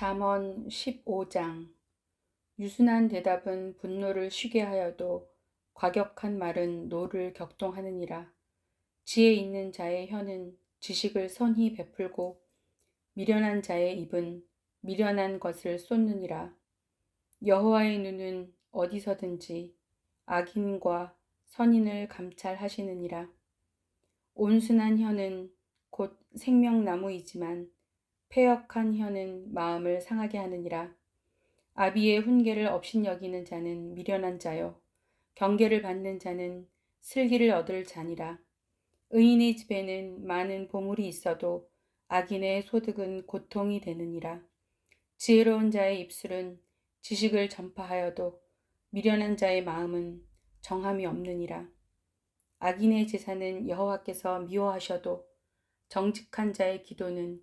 잠언 15장 유순한 대답은 분노를 쉬게 하여도 과격한 말은 노를 격동하느니라. 지혜 있는 자의 혀는 지식을 선히 베풀고 미련한 자의 입은 미련한 것을 쏟느니라. 여호와의 눈은 어디서든지 악인과 선인을 감찰하시느니라. 온순한 혀는 곧 생명나무이지만 폐역한 혀는 마음을 상하게 하느니라. 아비의 훈계를 업신여기는 자는 미련한 자요. 경계를 받는 자는 슬기를 얻을 자니라. 의인의 집에는 많은 보물이 있어도 악인의 소득은 고통이 되느니라. 지혜로운 자의 입술은 지식을 전파하여도 미련한 자의 마음은 정함이 없느니라. 악인의 제사는 여호와께서 미워하셔도 정직한 자의 기도는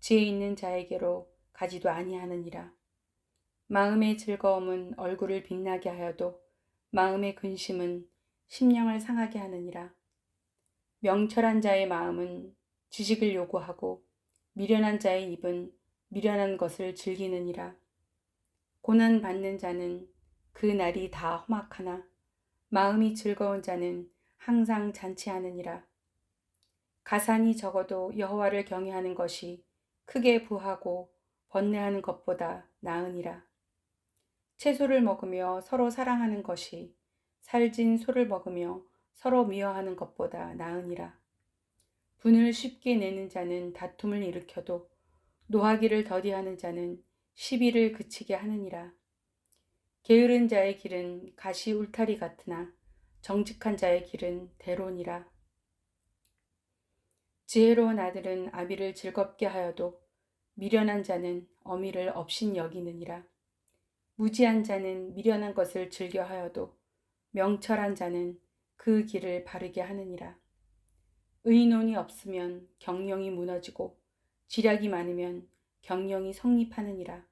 지혜 있는 자에게로 가지도 아니하느니라. 마음의 즐거움은 얼굴을 빛나게 하여도 마음의 근심은 심령을 상하게 하느니라. 명철한 자의 마음은 지식을 요구하고 미련한 자의 입은 미련한 것을 즐기느니라. 고난 받는 자는 그 날이 다 험악하나 마음이 즐거운 자는 항상 잔치하느니라. 가산이 적어도 여호와를 경외하는 것이 크게 부하고 번뇌하는 것보다 나으니라. 채소를 먹으며 서로 사랑하는 것이 살진 소를 먹으며 서로 미워하는 것보다 나으니라. 분을 쉽게 내는 자는 다툼을 일으켜도 노하기를 더디하는 자는 시비를 그치게 하느니라. 게으른 자의 길은 가시 울타리 같으나 정직한 자의 길은 대론이라. 지혜로운 아들은 아비를 즐겁게 하여도 미련한 자는 어미를 업신 여기느니라. 무지한 자는 미련한 것을 즐겨 하여도 명철한 자는 그 길을 바르게 하느니라. 의논이 없으면 경영이 무너지고 지략이 많으면 경영이 성립하느니라.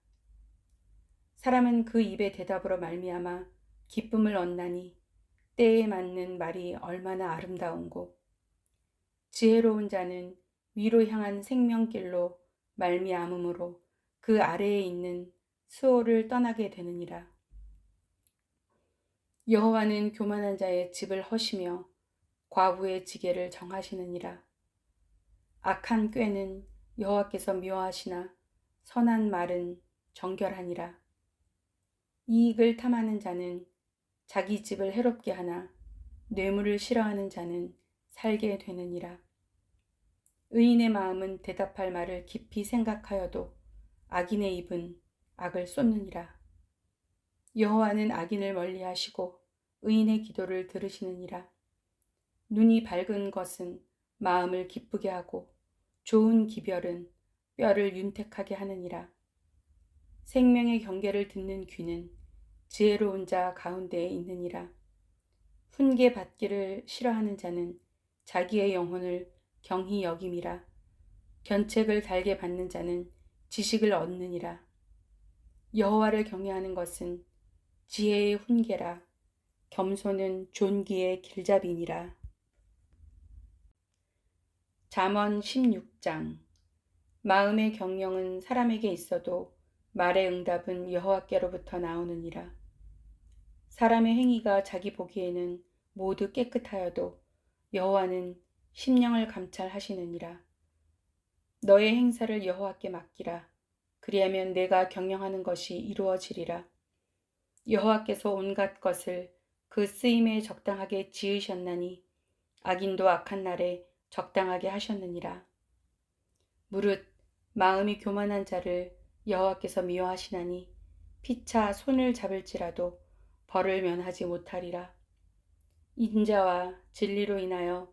사람은 그 입의 대답으로 말미암아 기쁨을 얻나니 때에 맞는 말이 얼마나 아름다운고 지혜로운 자는 위로 향한 생명길로 말미암음으로 그 아래에 있는 수호를 떠나게 되느니라. 여호와는 교만한 자의 집을 허시며 과부의 지게를 정하시느니라. 악한 꾀는 여호와께서 미워하시나 선한 말은 정결하니라. 이익을 탐하는 자는 자기 집을 해롭게 하나 뇌물을 싫어하는 자는 살게 되느니라. 의인의 마음은 대답할 말을 깊이 생각하여도 악인의 입은 악을 쏟느니라. 여호와는 악인을 멀리하시고 의인의 기도를 들으시느니라. 눈이 밝은 것은 마음을 기쁘게 하고 좋은 기별은 뼈를 윤택하게 하느니라. 생명의 경계를 듣는 귀는 지혜로운 자 가운데에 있느니라. 훈계 받기를 싫어하는 자는 자기의 영혼을 경히 여김이라. 견책을 달게 받는 자는 지식을 얻느니라. 여호와를 경외하는 것은 지혜의 훈계라. 겸손은 존귀의 길잡이니라. 잠언 16장 마음의 경영은 사람에게 있어도 말의 응답은 여호와께로부터 나오느니라. 사람의 행위가 자기 보기에는 모두 깨끗하여도 여호와는 심령을 감찰하시느니라. 너의 행사를 여호와께 맡기라. 그리하면 내가 경영하는 것이 이루어지리라. 여호와께서 온갖 것을 그 쓰임에 적당하게 지으셨나니 악인도 악한 날에 적당하게 하셨느니라. 무릇 마음이 교만한 자를 여호와께서 미워하시나니 피차 손을 잡을지라도 벌을 면하지 못하리라. 인자와 진리로 인하여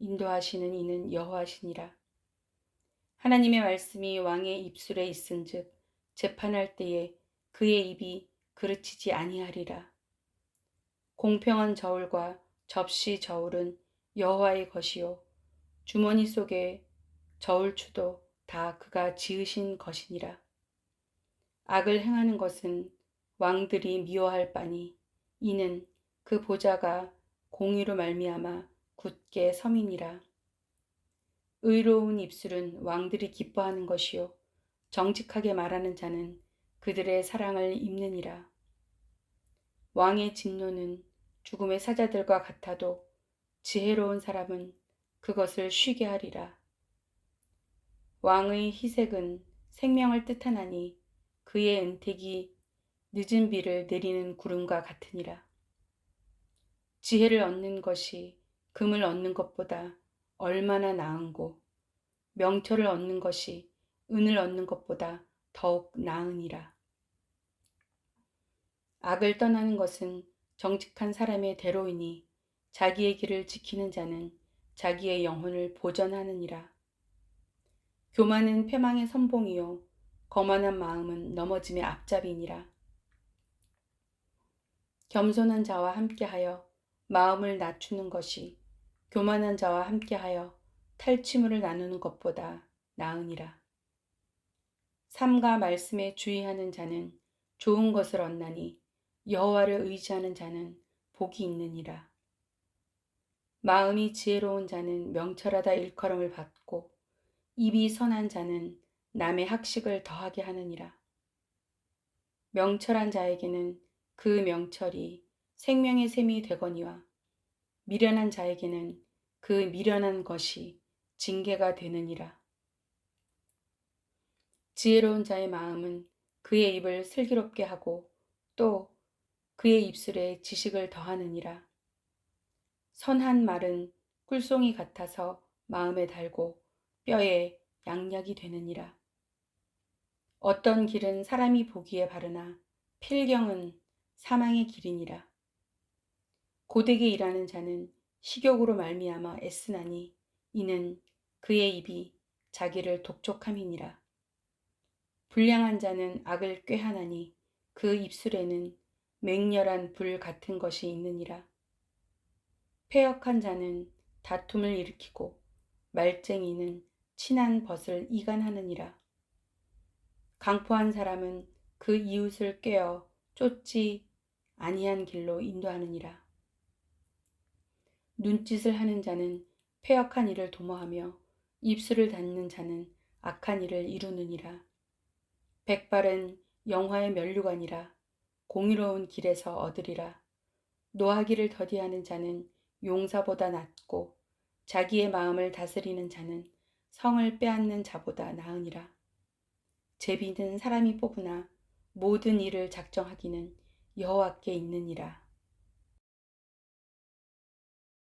인도하시는 이는 여호와시니라. 하나님의 말씀이 왕의 입술에 있은즉 재판할 때에 그의 입이 그르치지 아니하리라. 공평한 저울과 접시 저울은 여호와의 것이요 주머니 속에 저울추도 다 그가 지으신 것이니라. 악을 행하는 것은 왕들이 미워할 바니 이는 그 보좌가 공의로 말미암아 굳게 섬이니라. 의로운 입술은 왕들이 기뻐하는 것이요 정직하게 말하는 자는 그들의 사랑을 입느니라. 왕의 진노는 죽음의 사자들과 같아도 지혜로운 사람은 그것을 쉬게 하리라. 왕의 희색은 생명을 뜻하나니 그의 은택이 늦은 비를 내리는 구름과 같으니라. 지혜를 얻는 것이 금을 얻는 것보다 얼마나 나은고 명철을 얻는 것이 은을 얻는 것보다 더욱 나으니라. 악을 떠나는 것은 정직한 사람의 대로이니 자기의 길을 지키는 자는 자기의 영혼을 보전하느니라. 교만은 패망의 선봉이요 거만한 마음은 넘어짐의 앞잡이니라. 겸손한 자와 함께하여 마음을 낮추는 것이 교만한 자와 함께하여 탈취물을 나누는 것보다 나으니라. 삶과 말씀에 주의하는 자는 좋은 것을 얻나니 여호와를 의지하는 자는 복이 있느니라. 마음이 지혜로운 자는 명철하다 일컬음을 받고 입이 선한 자는 남의 학식을 더하게 하느니라. 명철한 자에게는 그 명철이 생명의 셈이 되거니와 미련한 자에게는 그 미련한 것이 징계가 되느니라. 지혜로운 자의 마음은 그의 입을 슬기롭게 하고 또 그의 입술에 지식을 더하느니라. 선한 말은 꿀송이 같아서 마음에 달고 뼈에 양약이 되느니라. 어떤 길은 사람이 보기에 바르나 필경은 사망의 길이니라. 고되게 일하는 자는 식욕으로 말미암아 애쓰나니 이는 그의 입이 자기를 독촉함이니라. 불량한 자는 악을 꾀하나니 그 입술에는 맹렬한 불 같은 것이 있느니라. 폐역한 자는 다툼을 일으키고 말쟁이는 친한 벗을 이간하느니라. 강포한 사람은 그 이웃을 꿰어 쫓지 아니한 길로 인도하느니라. 눈짓을 하는 자는 폐역한 일을 도모하며 입술을 닫는 자는 악한 일을 이루느니라. 백발은 영화의 면류관이라 공의로운 길에서 얻으리라. 노하기를 더디하는 자는 용사보다 낫고 자기의 마음을 다스리는 자는 성을 빼앗는 자보다 나으니라. 제비는 사람이 뽑으나 모든 일을 작정하기는 여호와께 있느니라.